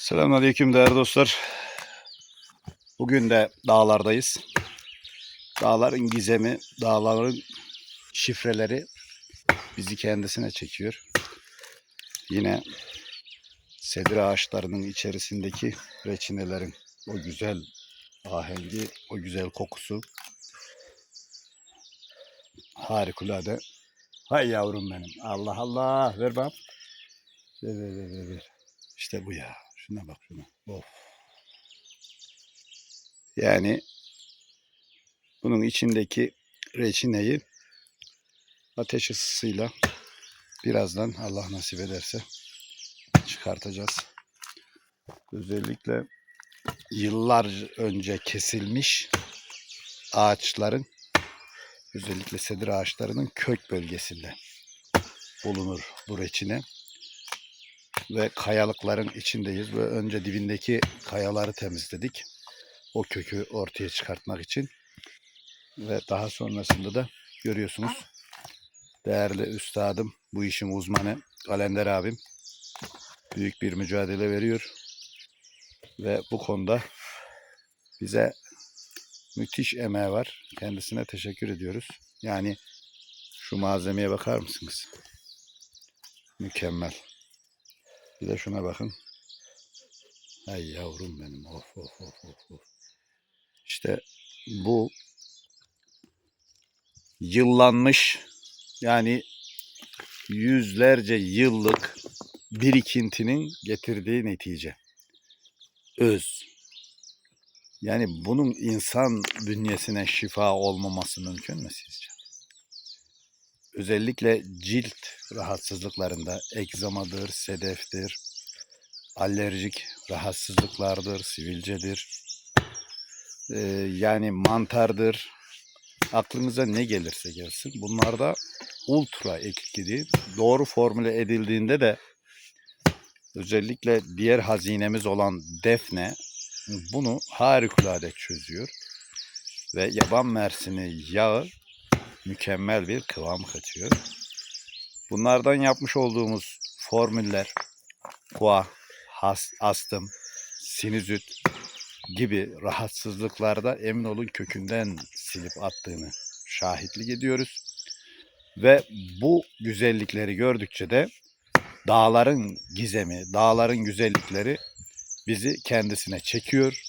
Selamünaleyküm değerli dostlar. Bugün de dağlardayız. Dağların gizemi, dağların şifreleri bizi kendisine çekiyor. Yine sedir ağaçlarının içerisindeki reçinelerin o güzel ahengi, o güzel kokusu harikulade. Hay yavrum benim. Allah Allah. Ver bak. Ver ver ver ver. İşte bu ya. Şuna bak şuna. Of. Yani bunun içindeki reçineyi ateş ısısıyla birazdan Allah nasip ederse çıkartacağız. Özellikle yıllar önce kesilmiş ağaçların özellikle sedir ağaçlarının kök bölgesinde bulunur bu reçine ve kayalıkların içindeyiz ve önce dibindeki kayaları temizledik. O kökü ortaya çıkartmak için ve daha sonrasında da görüyorsunuz değerli üstadım, bu işin uzmanı Kalender abim büyük bir mücadele veriyor ve bu konuda bize müthiş emeği var. Kendisine teşekkür ediyoruz. Yani şu malzemeye bakar mısınız? Mükemmel. Bir de şuna bakın. Ay yavrum benim. Of of of of. of. İşte bu yıllanmış yani yüzlerce yıllık birikintinin getirdiği netice. Öz. Yani bunun insan bünyesine şifa olmaması mümkün mü sizce? Özellikle cilt rahatsızlıklarında egzamadır, sedeftir, alerjik rahatsızlıklardır, sivilcedir, ee, yani mantardır. Aklınıza ne gelirse gelsin. Bunlarda ultra etkili. Doğru formüle edildiğinde de özellikle diğer hazinemiz olan defne bunu harikulade çözüyor. Ve yaban mersini yağı mükemmel bir kıvam katıyor. Bunlardan yapmış olduğumuz formüller kuah, has, astım, sinüzit gibi rahatsızlıklarda emin olun kökünden silip attığını şahitlik ediyoruz. Ve bu güzellikleri gördükçe de dağların gizemi, dağların güzellikleri bizi kendisine çekiyor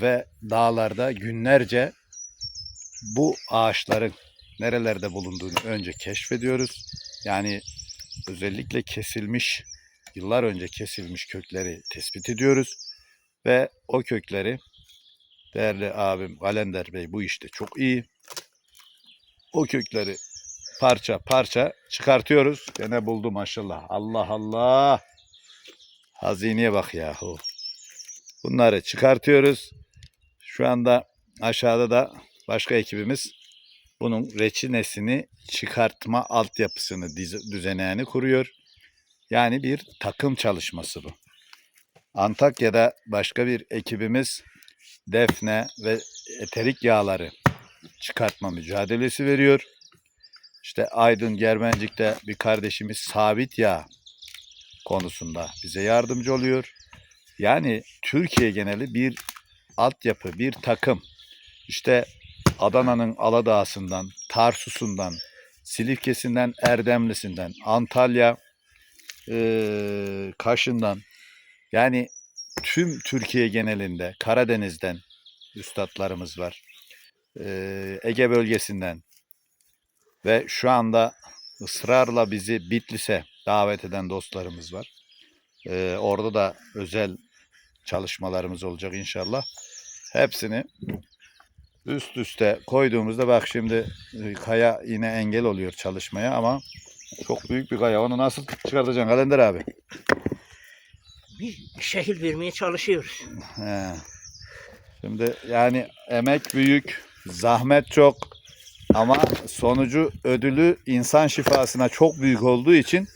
ve dağlarda günlerce bu ağaçların nerelerde bulunduğunu önce keşfediyoruz. Yani özellikle kesilmiş, yıllar önce kesilmiş kökleri tespit ediyoruz. Ve o kökleri değerli abim Kalender Bey bu işte çok iyi. O kökleri parça parça çıkartıyoruz. Gene buldu maşallah. Allah Allah. Hazineye bak yahu. Bunları çıkartıyoruz. Şu anda aşağıda da başka ekibimiz bunun reçinesini çıkartma altyapısını düzenlerini kuruyor. Yani bir takım çalışması bu. Antakya'da başka bir ekibimiz defne ve eterik yağları çıkartma mücadelesi veriyor. İşte Aydın Germencik'te bir kardeşimiz sabit yağ konusunda bize yardımcı oluyor. Yani Türkiye geneli bir altyapı, bir takım. İşte Adana'nın Aladağ'sından, Tarsus'undan, Silifke'sinden, Erdemlisi'nden, Antalya, eee, Kaş'ından yani tüm Türkiye genelinde Karadeniz'den üstadlarımız var. Eee, Ege bölgesinden ve şu anda ısrarla bizi Bitlis'e davet eden dostlarımız var. Eee, orada da özel çalışmalarımız olacak inşallah. Hepsini üst üste koyduğumuzda bak şimdi e, kaya yine engel oluyor çalışmaya ama çok büyük bir kaya. Onu nasıl çıkartacaksın Kalender abi? bir şekil vermeye çalışıyoruz. He. Şimdi yani emek büyük, zahmet çok ama sonucu ödülü insan şifasına çok büyük olduğu için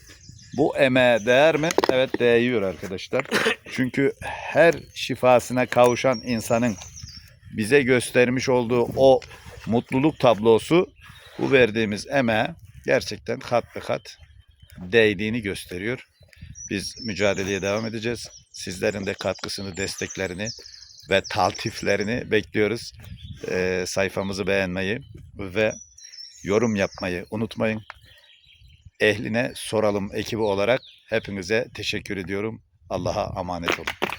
bu emeğe değer mi? Evet değiyor arkadaşlar. Çünkü her şifasına kavuşan insanın bize göstermiş olduğu o mutluluk tablosu bu verdiğimiz emeğe gerçekten kat be kat değdiğini gösteriyor. Biz mücadeleye devam edeceğiz. Sizlerin de katkısını, desteklerini ve taltiflerini bekliyoruz. Ee, sayfamızı beğenmeyi ve yorum yapmayı unutmayın. Ehline soralım ekibi olarak hepinize teşekkür ediyorum. Allah'a emanet olun.